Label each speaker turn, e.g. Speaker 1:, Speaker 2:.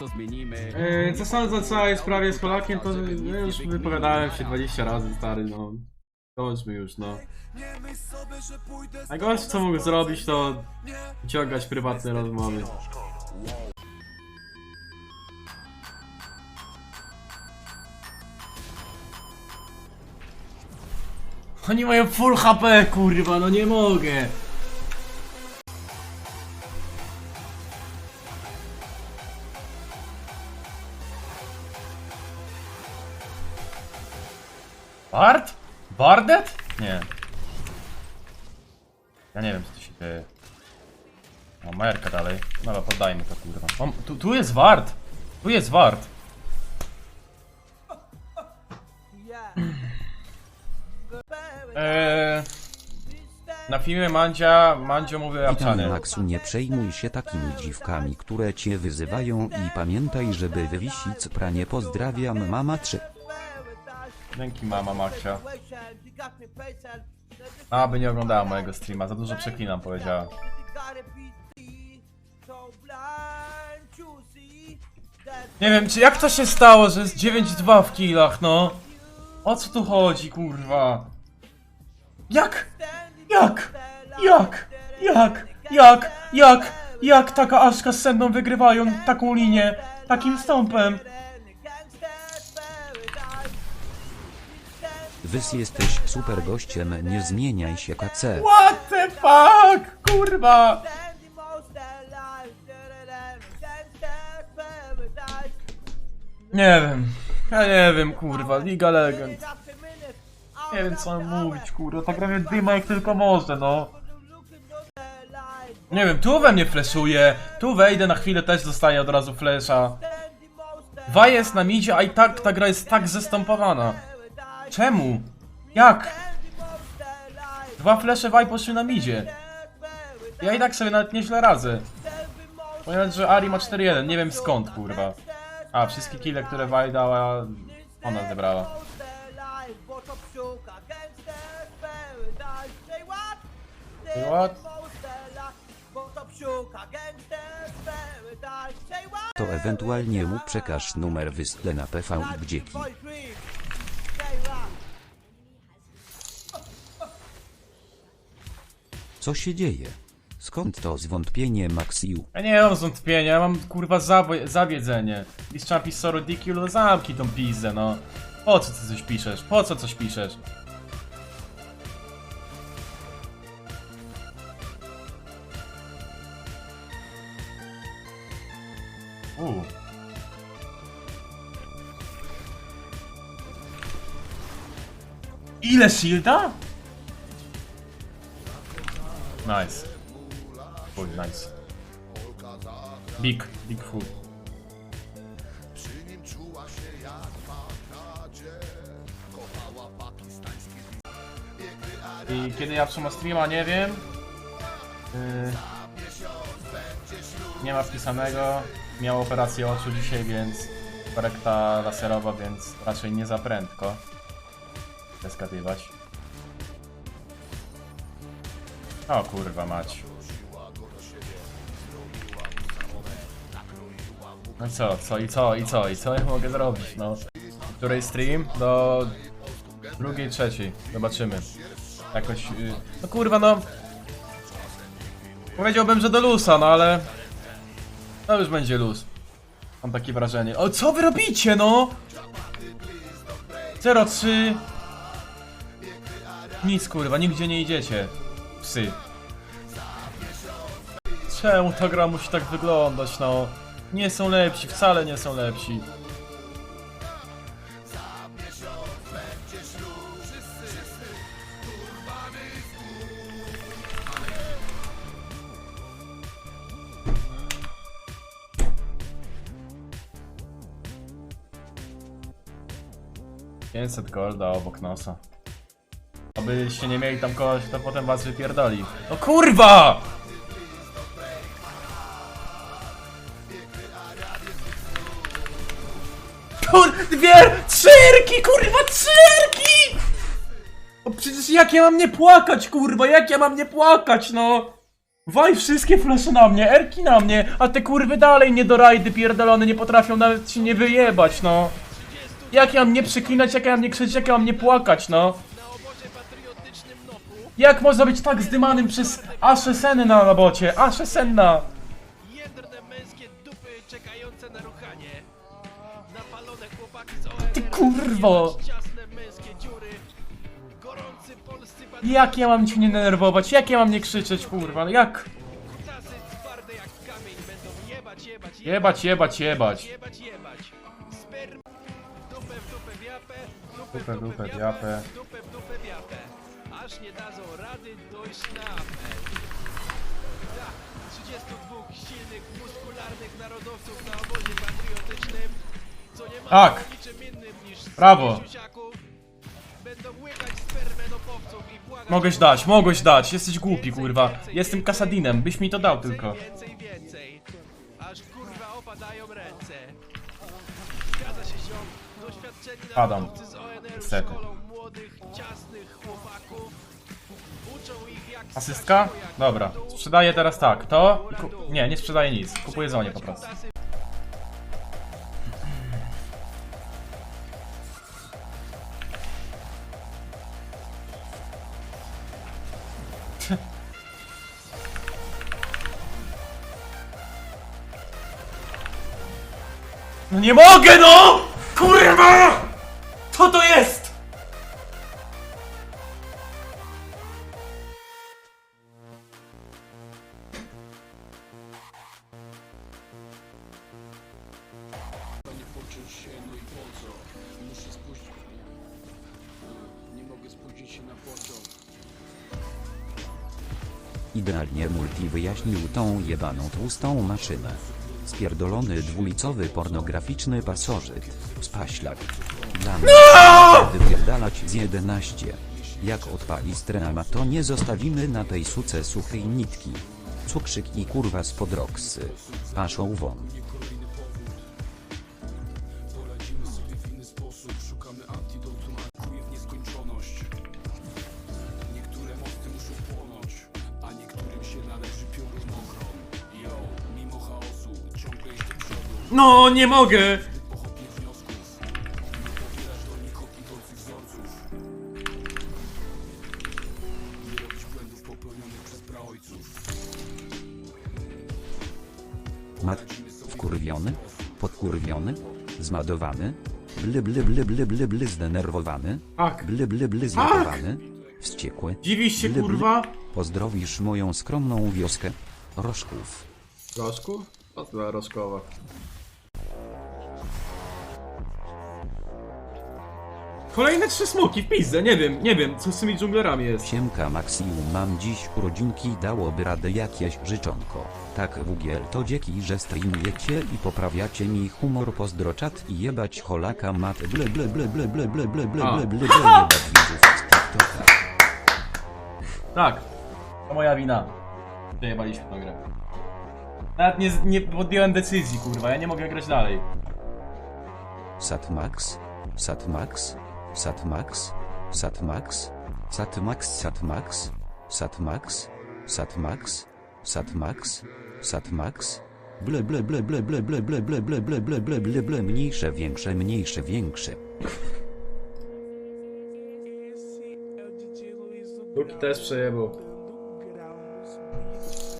Speaker 1: Zmienimy.
Speaker 2: Yy, co sądzę o całej sprawie z Polakiem, to no, już wypowiadałem się 20 razy, stary, no. Kończmy już, no. Najgorsze co mógł zrobić to ciągać prywatne rozmowy. Oni mają full HP, kurwa, no nie mogę. Bard? Bardet? Nie. Ja nie wiem co tu się dzieje. O, Merka dalej. Dobra, poddajmy to kurwa. O, tu, tu jest Ward! Tu jest Ward! Eee, na filmie Mandzia, Mandzio mówi
Speaker 3: Witam. Maxu, nie przejmuj się takimi dziwkami, które cię wyzywają i pamiętaj, żeby wywisić pranie pozdrawiam mama 3.
Speaker 2: Dzięki mama Maksia. Aby nie oglądała mojego streama, za dużo przeklinam powiedziała. Nie wiem, czy jak to się stało, że jest 9-2 w killach, no? O co tu chodzi, kurwa? Jak? Jak? Jak? Jak? Jak? Jak? Jak taka Aszka z Sendą wygrywają taką linię, takim stąpem?
Speaker 3: Wys jesteś super gościem, nie zmieniaj się KC.
Speaker 2: What the fuck, kurwa! Nie wiem, ja nie wiem, kurwa, Liga Legend. Nie wiem co mam mówić, kurwa, tak robię dyma jak tylko może, no. Nie wiem, tu we mnie fleszuje, tu wejdę na chwilę też dostaję od razu flesza. Dwa jest na midzie, a i tak ta gra jest tak zestompowana. Czemu? Jak? Dwa flesze Waj poszły na midzie. Ja i tak sobie nawet nieźle radzę. Powiem, że Ari ma 4-1, nie wiem skąd, kurwa. A, wszystkie kille, które Waj dała, ona zebrała. What?
Speaker 3: To ewentualnie mu przekaż numer wystle na PV i gdzieki. Co się dzieje? Skąd to zwątpienie Maxiu?
Speaker 2: Ja nie mam zwątpienia, ja mam kurwa zawiedzenie. Mistrza Pisoru Dikiulu, zamknij tą pizdę, no. Po co ty coś piszesz? Po co coś piszesz? U. Ile shielda? Nice. Full, nice. Big, big full. I kiedy ja trzymam streama, nie wiem. Yy, nie ma wpisanego. Miał operację oczu dzisiaj, więc korekta laserowa, więc raczej nie za prędko. Zeskatywać. O kurwa mać. No i co, co i co, i co, i co ja mogę zrobić, no. Której stream? Do drugiej, trzeciej. Zobaczymy. Jakoś, yy... no kurwa no. Powiedziałbym, że do lusa, no ale... To już będzie luz. Mam takie wrażenie. O, co wy robicie, no? 03 Nic kurwa, nigdzie nie idziecie. Psy. Czemu ta gra musi tak wyglądać, no? Nie są lepsi, wcale nie są lepsi. Pięćset golda obok nosa. Abyście nie mieli tam kogoś, to potem was wypierdoli. No kurwa! Kur... Dwie... Trzyrki, kurwa, trzyrki! No przecież jak ja mam nie płakać, kurwa, jak ja mam nie płakać, no! Waj wszystkie flesze na mnie, erki na mnie, a te kurwy dalej nie do rajdy pierdolone nie potrafią nawet się nie wyjebać, no. Jak ja mam nie przeklinać, jak ja mam nie krzyczeć, jak ja mam nie płakać, no. Jak można być tak zdymanym przez Aszę Senna na bocie? Aszę Senna!
Speaker 1: Jędrne męskie dupy czekające na ruchanie. Napalone chłopaki z ONR.
Speaker 2: Ty kurwo!
Speaker 1: Ciasne męskie dziury. Gorący polscy
Speaker 2: Jak ja mam cię nie denerwować? Jak ja mam nie krzyczeć, kurwa? Jak?
Speaker 1: twarde jak kamień będą jebać, jebać,
Speaker 2: Jebać, jebać, jebać.
Speaker 1: jebać, jebać. Sperm w dupę w dupę w japę, dupę
Speaker 2: Dupę,
Speaker 1: w dupę
Speaker 2: dupę
Speaker 1: w
Speaker 2: w
Speaker 1: japę,
Speaker 2: japę.
Speaker 1: dupę w dupę w japę. Aż nie dadzą rady dojść na apę. Tak, 32 silnych, muskularnych narodowców na obozie patriotycznym, co nie ma
Speaker 2: Tak.
Speaker 1: niczym innym niż
Speaker 2: Brawo.
Speaker 1: siusiaków, będą łykać spermę nopowców i błagać
Speaker 2: Mogłeś dać, mogłeś dać, jesteś głupi, kurwa. Jestem Kasadinem, byś mi to dał tylko.
Speaker 1: Więcej, więcej, aż kurwa opadają ręce. Zgadza się ziom, doświadczeni
Speaker 2: Padam.
Speaker 1: naukowcy z ONR
Speaker 2: Niestety.
Speaker 1: szkolą młodych, ciasnych
Speaker 2: Asystka? Dobra. Sprzedaję teraz tak, to... Nie, nie sprzedaję nic. Kupuję zonie po prostu. No nie mogę, no! Kurwa! Co to jest?
Speaker 3: Idealnie multi wyjaśnił tą jebaną tłustą maszynę. Spierdolony dwulicowy pornograficzny pasożyt. Spaślak. Dla mnie wypierdalać z 11. Jak odpali streama to nie zostawimy na tej suce suchej nitki. Cukrzyk i kurwa z podroksy. Paszą won.
Speaker 4: Popełnionych przez praojców.
Speaker 3: Mat. Wkurwiony? Podkurwiony? Zmadowany? Bly bly bly bly bly bly zdenerwowany?
Speaker 2: Tak.
Speaker 3: Bly bly bly zjadowany? Wściekły?
Speaker 2: Dziwisz się,
Speaker 3: Bly, bly.
Speaker 2: kurwa?
Speaker 3: Pozdrowisz moją skromną wioskę. Rożków.
Speaker 2: Rożku? O, była Kolejne trzy smoki w pizdę, nie wiem, nie wiem, co z tymi dżunglerami jest.
Speaker 3: Siemka Maxium mam dziś urodzinki dałoby radę jakieś życzonko. Tak WGL to dzięki, że streamujecie i poprawiacie mi humor pozdroczat i jebać holaka mat ble ble ble ble ble ble ble ble
Speaker 2: A.
Speaker 3: ble ble ble jebać widzów z TikToka.
Speaker 2: Tak, to moja wina. Przejebaliśmy tę grę. Nawet nie, nie podjąłem decyzji, kurwa, ja nie mogę grać dalej.
Speaker 3: Satmax? Satmax? Satmax? Satmax? Satmax? Satmax? Satmax? Satmax? Satmax? Satmax? Ble ble ble ble ble ble ble ble ble ble ble ble ble ble mniejsze większe mniejsze większe.
Speaker 2: Luki też przejebał.